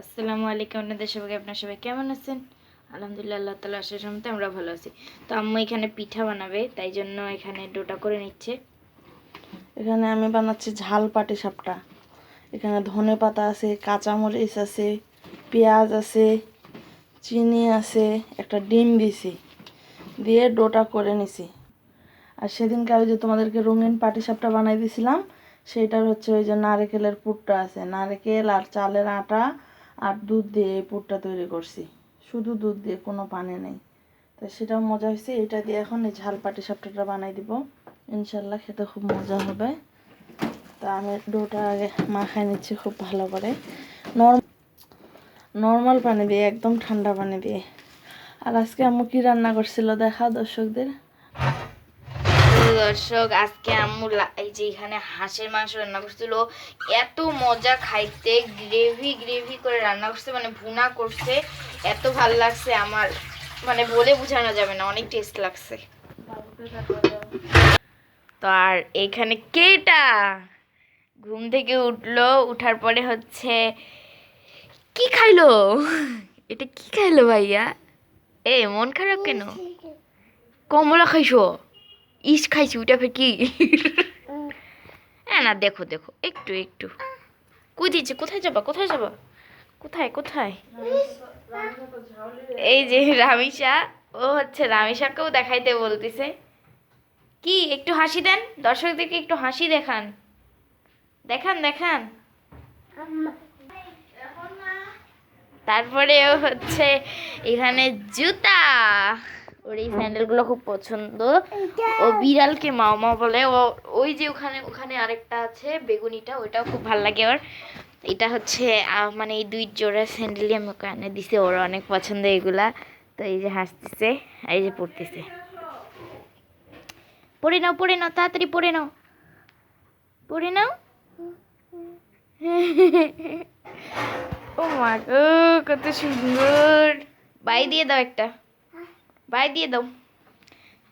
আসসালামু আলাইকুম আপনাদের সবাই আপনার সবাই কেমন আছেন? আলহামদুলিল্লাহ, আল্লাহ তালা আসার সময় আমরা ভালো আছি। তো আম্মু এখানে পিঠা বানাবে, তাই জন্য এখানে ডোটা করে নিচ্ছে। এখানে আমি বানাচ্ছি ঝাল পাটি সাপটা। এখানে ধনে পাতা আছে, কাঁচামরিচ আছে, পেঁয়াজ আছে, চিনি আছে, একটা ডিম দিছি, দিয়ে ডোটা করে নিছি। আর সেদিনকে ওই যে তোমাদেরকে রঙিন পাটি সাপটা বানাই দিয়েছিলাম সেইটার হচ্ছে ওই যে নারকেলের পুরটা আছে, নারকেল আর চালের আটা আর দুধ দিয়ে এই পুরটা তৈরি করছি। শুধু দুধ দিয়ে, কোনো পানি নেই। তো সেটাও মজা হয়েছে। এটা দিয়ে এখন এই ঝাল পাটি সাপটাটা বানাই দিব। ইনশাল্লাহ খেতে খুব মজা হবে। তা আমি ডোটা আগে মাখাই নিচ্ছি খুব ভালো করে। নর্ম নর্মাল পানি দিয়ে, একদম ঠান্ডা পানি দিয়ে। আর আজকে আম্মু কি রান্না করছিল দেখা দর্শকদের। দর্শক, আজকে আম্মু এই যে এখানে হাঁসের মাংস রান্না করছিল। এত মজা খাইতে, গ্রেভি গ্রেভি করে রান্না করছে মানে ভুনা করছে। এত ভালো লাগছে আমার মানে বলে বোঝানো যাবে না, অনেক টেস্ট লাগছে। তো আর এখানে কেটা? ঘুম থেকে উঠল, উঠার পরে হচ্ছে, কি খাইলো? এটা কি খাইলো ভাইয়া? এ, মন খারাপ কেন? কমলা খাইছো? ইস খাইছি ওটা ফের কি? হ্যাঁ না, দেখো দেখো, একটু একটু। কই দিচ্ছে কোথায় যাবা? কোথায় যাবা? কোথায় কোথায়? এই যে রামিসা ও হচ্ছে রামিসাকেও দেখাইতে বলতেছে। কি, একটু হাসি দেন? দর্শকদেরকে একটু হাসি দেখান। দেখান দেখান। তারপরে হচ্ছে এখানে জুতা। ওর এই স্যান্ডেলগুলো খুব পছন্দ। ও বিড়ালকে মাও মা বলে। ও ওই যে ওখানে ওখানে আরেকটা আছে বেগুনিটা ওইটাও খুব ভালো লাগে ওর। এটা হচ্ছে মানে এই দুই জোড়া স্যান্ডেলই আমি ওকে এনে দিছে ওর অনেক পছন্দ এগুলা। তো এই যে হাসতেছে আর এই যে পড়তেছে। পড়ে নাও পড়ে নাও তাড়াতাড়ি পড়ে নাও। পড়ে নাও। ও মা কত সুন্দর। বাই দিয়ে দাও একটা। বাই দিয়ে দাও।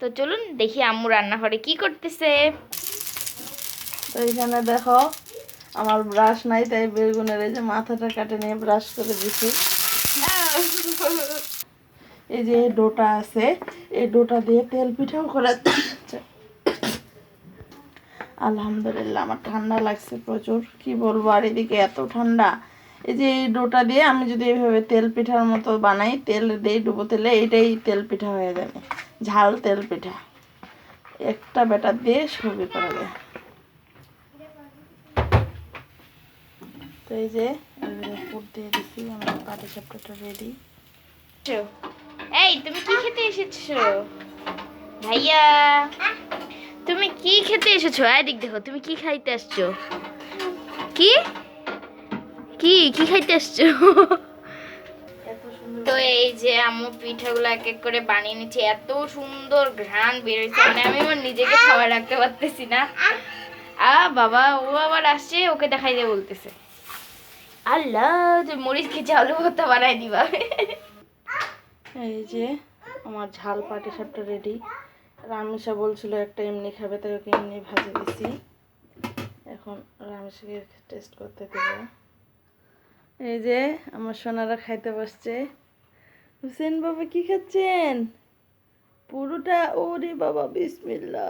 তো চলুন দেখি আম্মু রান্নাঘরে কি করতেছে। তো এখানে দেখো, আমার ব্রাশ নাই, তাই বেগুনের এই যে মাথাটা কাটে নিয়ে ব্রাশ করে দিছি। এই যে ডোটা আছে, এই ডোটা দিয়ে তেল পিঠাও করা। আলহামদুলিল্লাহ, আমার ঠান্ডা লাগছে প্রচুর। কি বলব, আর এদিকে এত ঠান্ডা। এই যে এই ডোটা দিয়ে আমি যদি এইভাবে তেল পিঠার মতো বানাই, তেল দিই ডুবো তেলে এটাই তেল পিঠা হয়ে যাবে। ঝাল তেল পিঠা। একটা ব্যাটার দিয়ে সবই করা যায়। তো এই যে পুর দিয়ে দিচ্ছি আমার পাটি রেডি এই তুমি কি খেতে এসেছ? ভাইয়া, তুমি কি খেতে এসেছ? এদিক দেখো, তুমি কি খাইতে আসছো? কি? কি কি খাইতে আসছো? এত সুন্দর তো এই যে আম্মু পিঠাগুলো এক এক করে বানিয়ে নিচ্ছে এত সুন্দর ঘ্রাণ বেরোচ্ছে মানে আমি আমার নিজেকে খাবার রাখতে পারতেছি না। আ বাবা ও আবার আসছে ওকে দেখাই দিয়ে বলতেছে। আল্লাহ যে মরিচ খেয়ে আলু ভর্তা বানাই দিবা। এই যে আমার ঝাল পাটি সাপটা রেডি রামেশা বলছিল একটা এমনি খাবে তাই ওকে এমনি ভাজে দিছি। এখন রামেশাকে টেস্ট করতে দেব। এই যে আমার সোনারা খাইতে বসছে। হুসেন বাবা কি খাচ্ছেন? পুরোটা ওরে বাবা বিসমিল্লা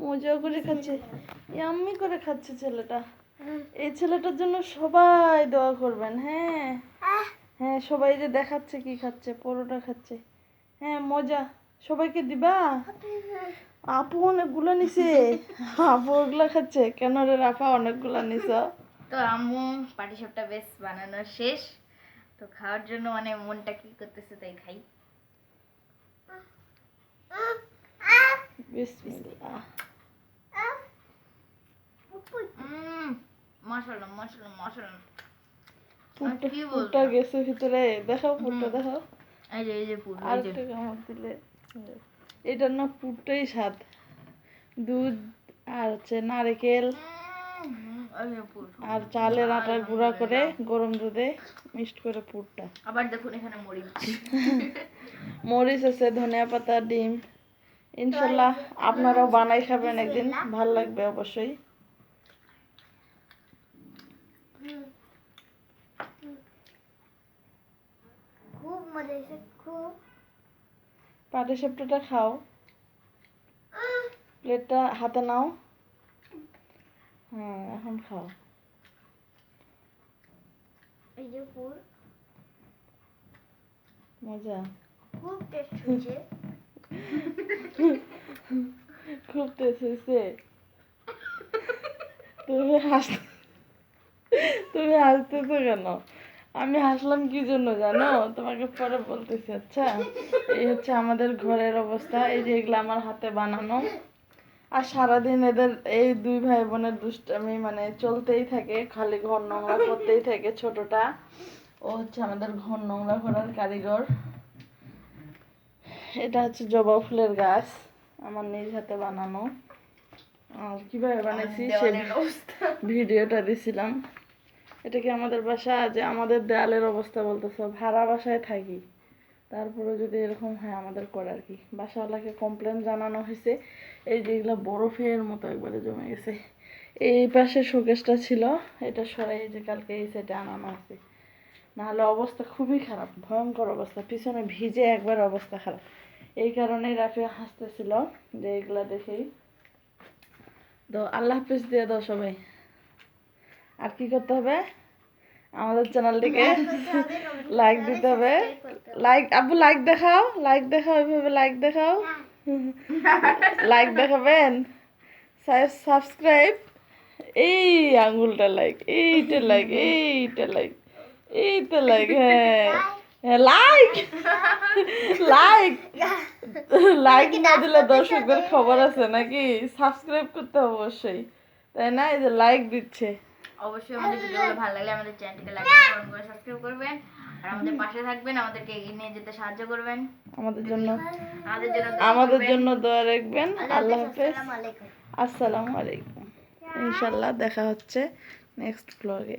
মজা করে খাচ্ছে। ইয়াম্মি করে খাচ্ছে ছেলেটা। এই ছেলেটার জন্য সবাই দোয়া করবেন হ্যাঁ? হ্যাঁ সবাই যে দেখাচ্ছে কি খাচ্ছে পরোটা খাচ্ছে। হ্যাঁ মজা। সবাইকে দিবা? আপু অনেকগুলো নিছে। আপু ওগুলো খাচ্ছে। কেন রে রাফা অনেকগুলো নিছ? তো আম্মু পাটিসাপটা বেশ বানানো শেষ। তো খাওয়ার জন্য মানে মনটা কি করতেছে তাই খাই। মশলা মশলা মশলা। পুরটা কি গেছে ভিতরে। পুরটা দেখাও। এই যে এই যে পুরো আর এই একটা কামড় দিলে। এটার না পুরটাই স্বাদ। দুধ আর হচ্ছে নারকেল। আর চালের আটা গুঁড়া করে গরম দুধে মিক্সড করে পুরটা। আবার দেখুন এখানে মরিচ। মরিচ আছে ধনিয়া পাতা ডিম। ইনশাল্লাহ আপনারাও বানাই খাবেন একদিন। ভালো লাগবে অবশ্যই। মজা হয়েছে খুব। পাটি সাপটাটা খাও। প্লেটটা হাতে নাও। হ্যাঁ এখন খাও। এই যে ফুল। মজা। খুব টেস্ট হয়েছে। খুব টেস্ট হয়েছে। তুমি হাস তুমি হাসতেছো কেন? আমি হাসলাম কি জন্য জানো? তোমাকে পরে বলতেছি আচ্ছা? এই হচ্ছে আমাদের ঘরের অবস্থা এই যে এগুলো আমার হাতে বানানো। আর সারাদিন এদের এই দুই ভাই বোনের দুষ্টামি মানে চলতেই থাকে খালি ঘর নোংরা করতেই থাকে ছোটটা। ও হচ্ছে আমাদের ঘর নোংরা করার কারিগর। এটা হচ্ছে জবা ফুলের গাছ আমার নিজ হাতে বানানো। আর কীভাবে বানাইছি সে ভিডিওটা দিছিলাম। এটা কি আমাদের বাসা? যে আমাদের দেয়ালের অবস্থা বলতেছ ভাড়া বাসায় থাকি। তারপরে যদি এরকম হয় আমাদের করার কি। বাসাওয়ালাকে কমপ্লেন জানানো হয়েছে। এই যেগুলো বরফের মতো একবারে জমে গেছে। এই পাশে শোকেসটা ছিল, এটা সরাই যে কালকে এই সাইডে আনানো আছে। নাহলে অবস্থা খুবই খারাপ, ভয়ঙ্কর অবস্থা। পিছনে ভিজে একবার অবস্থা খারাপ। এই কারণেই রাফি হাসতেছিল যে এগুলা দেখেই তো আল্লাহ হাফিজ দিয়ে দাও সবাই। আর কি করতে হবে? আমাদের চ্যানেলটিকে লাইক দিতে হবে। লাইক আব্বু লাইক দেখাও লাইক দেখাও এভাবে লাইক দেখাও। লাইক দেখাবেন। সাবস্ক্রাইব এই আঙ্গুলটা লাইক এইটা লাইক এইটা লাইক এইটা লাইক হ্যাঁ। হ্যাঁ লাইক লাইক লাইক না দিলে দর্শকদের খবর আছে নাকি? সাবস্ক্রাইব করতে হবে অবশ্যই। তাই না? এই যে লাইক দিচ্ছে। অবশ্যই আমাদের ভিডিওগুলো ভালো লাগলে আমাদের চ্যানেলটিকে লাইক কমেন্ট করে সাবস্ক্রাইব করবেন। আর আমাদের পাশে থাকবেন আমাদেরকে এগিয়ে নিয়ে যেতে সাহায্য করবেন। আমাদের জন্য। আমাদের জন্য আমাদের জন্য দোয়া রাখবেন। আল্লাহ হাফেজ আসসালামু আলাইকুম। ইনশাআল্লাহ দেখা হচ্ছে নেক্সট ব্লগে